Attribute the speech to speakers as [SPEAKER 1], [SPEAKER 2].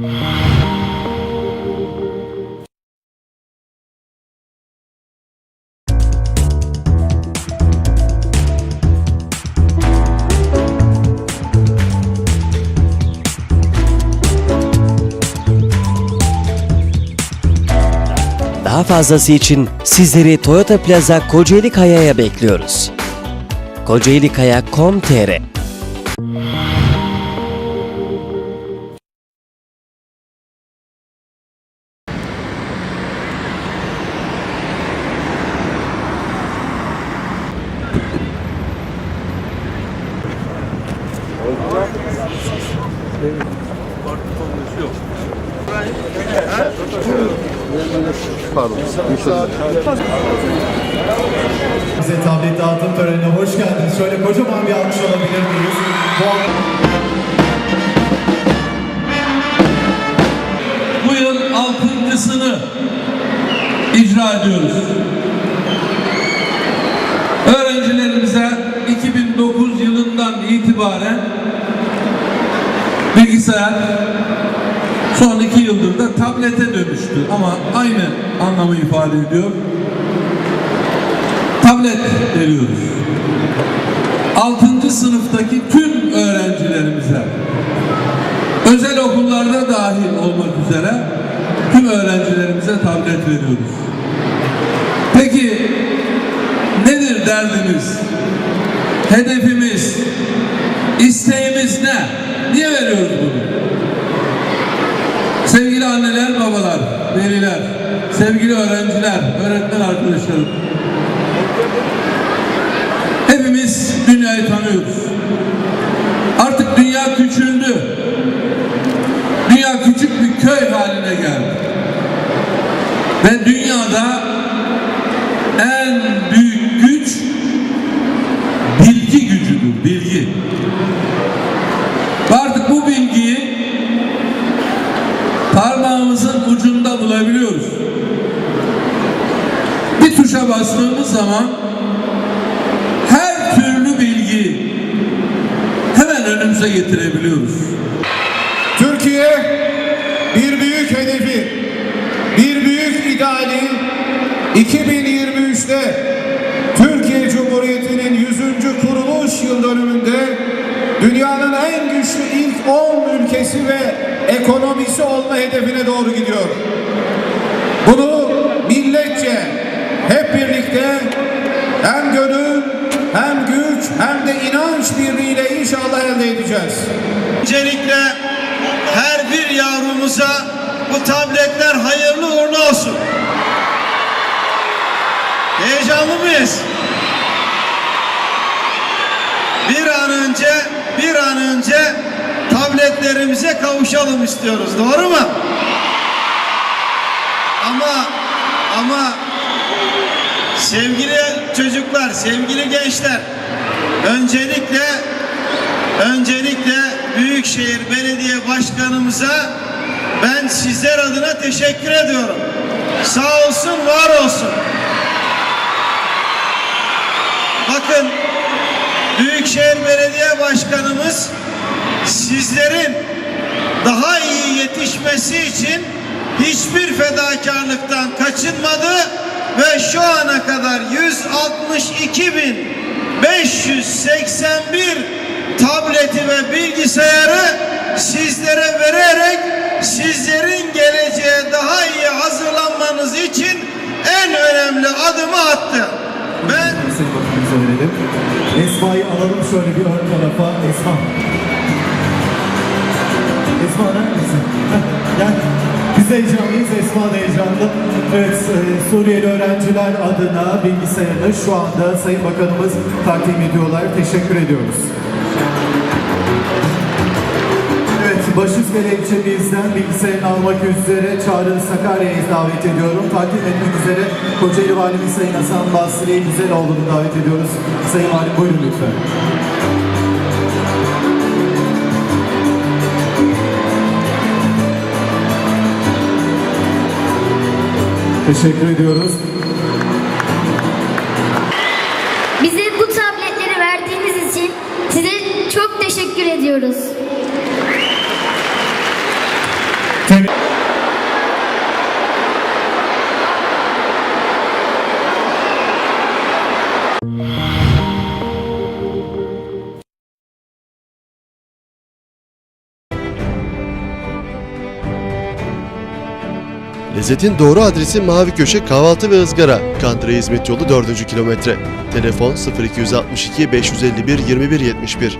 [SPEAKER 1] Daha fazlası için sizleri Toyota Plaza Kocaeli Kaya'ya bekliyoruz. kocaelikaya.com.tr
[SPEAKER 2] Bize tablet dağıtım törenine hoş geldiniz. Şöyle kocaman bir alkış alabilir miyiz? Bu
[SPEAKER 3] bu yıl altıncısını icra ediyoruz. Bilgisayar son iki yıldır da tablete dönüştü ama aynı anlamı ifade ediyor. Tablet veriyoruz. 6. sınıftaki tüm öğrencilerimize özel okullarda dahil olmak üzere tüm öğrencilerimize tablet veriyoruz. Peki nedir derdimiz? Hedefimiz, isteğimiz ne? Veriyoruz bunu? Sevgili anneler, babalar, veliler, sevgili öğrenciler, öğretmen arkadaşlarım. Hepimiz dünyayı tanıyoruz. Artık dünya küçüldü. Dünya küçük bir köy haline geldi. Ve dünyada en büyük güç bilgi gücüdür, bilgi. Ve artık bu bilgiyi parmağımızın ucunda bulabiliyoruz. Bir tuşa bastığımız zaman her türlü bilgiyi hemen önümüze getirebiliyoruz.
[SPEAKER 4] Türkiye bir büyük hedefi, bir büyük ideali 2023'te Türkiye Cumhuriyeti'nin 100. kuruluş yıl dönümünde dünyanın en güçlü ilk 10 ülkesi ve ekonomisi olma hedefine doğru gidiyor. Bunu milletçe hep birlikte hem gönül hem güç hem de inanç birliğiyle inşallah elde edeceğiz.
[SPEAKER 5] Öncelikle her bir yavrumuza bu tabletler hayırlı uğurlu olsun. Heyecanlı mıyız? Bir an önce, bir an önce tabletlerimize kavuşalım istiyoruz. Doğru mu? Ama ama sevgili çocuklar, sevgili gençler öncelikle Öncelikle Büyükşehir Belediye Başkanımıza ben sizler adına teşekkür ediyorum. Sağ olsun, var olsun. Bakın Büyükşehir Belediye Başkanımız sizlerin daha iyi yetişmesi için hiçbir fedakarlıktan kaçınmadı ve şu ana kadar 162 bin 581 tableti ve bilgisayarı sizlere vererek sizlerin geleceğe daha iyi hazırlanmanız için en önemli adımı attı. Ben.
[SPEAKER 2] Esma'yı alalım şöyle bir ön tarafa. Esma. Esma neredesin? Heh, Gel. Biz de heyecanlıyız, Esma da heyecanlı. Evet, e, Suriyeli öğrenciler adına bilgisayarını şu anda Sayın Bakanımız takdim ediyorlar. Teşekkür ediyoruz. Evet, Başüstele ilçemizden bilgisayarını almak üzere Çağrı Sakarya'yı davet ediyorum. Takip etmek üzere Kocaeli Valimiz Sayın Hasan Basri Güzeloğlu'nu davet ediyoruz. Sayın Valim buyurun lütfen. Teşekkür ediyoruz.
[SPEAKER 6] Bize bu tabletleri verdiğiniz için size çok teşekkür ediyoruz.
[SPEAKER 7] Lezzetin doğru adresi Mavi Köşe Kahvaltı ve Izgara. Kandıra Hizmet Yolu 4. kilometre. Telefon 0262 551 2171.